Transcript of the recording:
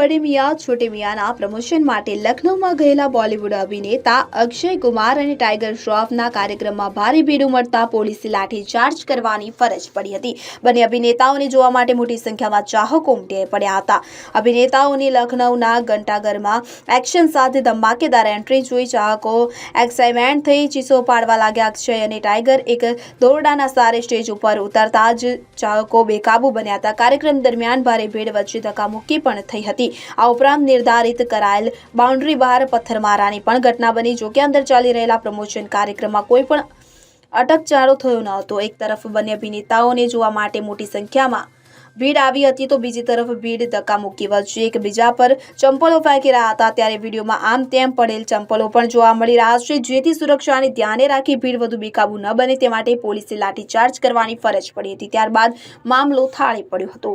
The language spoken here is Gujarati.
બડે મિયા, છોટે મિયાના પ્રમોશન માટે લખનૌમાં ગયેલા બોલિવૂડ અભિનેતા અક્ષય કુમાર અને ટાઈગર શ્રોફના કાર્યક્રમમાં ભારે ભીડ ઉમટતા પોલીસે લાઠીચાર્જ કરવાની ફરજ પડી હતી. બંને અભિનેતાઓને જોવા માટે મોટી સંખ્યામાં ચાહકો ઉમટી પડ્યા હતા. અભિનેતાઓની લખનૌના ઘંટાઘરમાં એક્શન સાથે ધમાકેદાર એન્ટ્રી જોઈ ચાહકો એક્સાઇટમેન્ટ થઈ ચીસો પાડવા લાગ્યા. અક્ષય અને ટાઈગર એક દોરડાના સારે સ્ટેજ ઉપર ઉતરતા જ ચાહકો બેકાબુ બન્યા હતા. કાર્યક્રમ દરમિયાન ભારે ભીડ વચ્ચે ધક્કામુક્કી પણ થઈ હતી. આ ઉપરાંત નિર્ધારિત કરાયેલ બાઉન્ડ્રી બહાર પથ્થરમારાની પણ ઘટના બની જોકે અંદર ચાલી રહેલા પ્રમોશન કાર્યક્રમમાં કોઈ પણ અટકચાળો થયો ન હતો. એક તરફ બંને અભિનેતાઓને જોવા માટે મોટી સંખ્યામાં ભીડ આવી હતી, તો બીજી તરફ ભીડ ધક્કામુક્કી વચ્ચે એકબીજા પર ચંપલો ફેંકી રહ્યા હતા. ત્યારે વિડીયોમાં આમ તેમ પડેલ ચંપલો પણ જોવા મળી રહ્યા છે, જેથી સુરક્ષાને ધ્યાને રાખી ભીડ વધુ બેકાબુ ન બને, તે માટે પોલીસે લાઠીચાર્જ કરવાની ફરજ પડી હતી. ત્યારબાદ મામલો થાળે પડ્યો હતો.